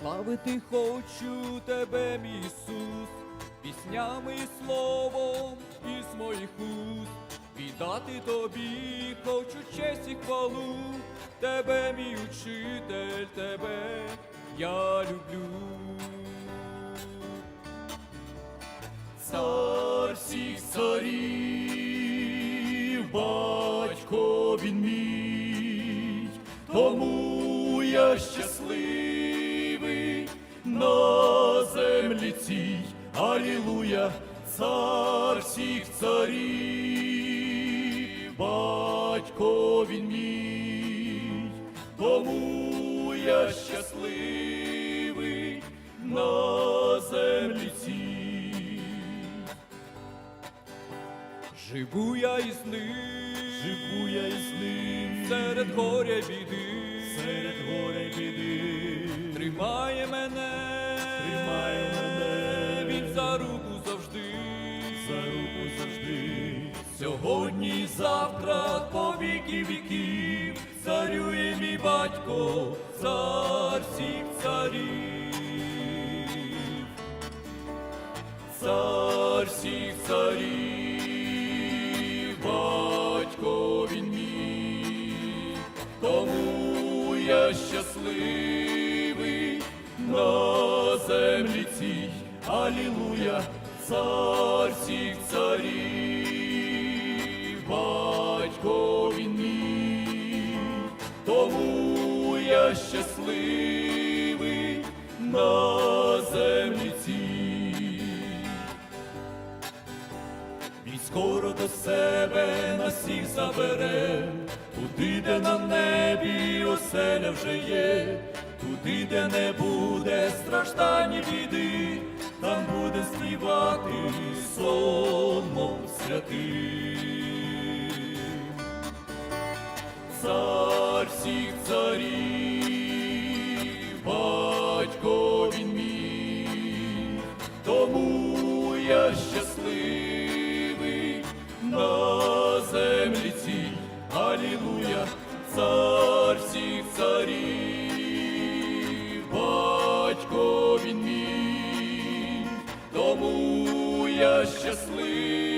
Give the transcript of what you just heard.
Славити хочу тебе, мій Ісус, піснями словом із моїх уст. Віддати тобі хочу честь і хвалу, тебе, мій учитель, тебе я люблю. Цар всіх царів, батько він мій, тому я щасливий на землі цій, Алілуя, цар всіх царів, батько він мій, тому я щасливий на землі цій. Живу я із ним, Живу я із ним, серед горя біди, серед горя біди, тримає мене, Тримає мене. він за руку завжди, за руку завжди, сьогодні і завтра, по віки віків, царює мій батько, цар всіх царів, цар всіх царів, батько він мій, тому я щасливий Алілуя, цар всіх царів, батько він тому я щасливий на землі цій. Він скоро до себе нас всіх забере, туди, де на небі оселя вже є, туди, де не буде страждань і біди, Цар всіх царів, батько він мій, тому я щасливий на землі цій, Алілуя, цар всіх царів, батько він мій, тому я щасливий.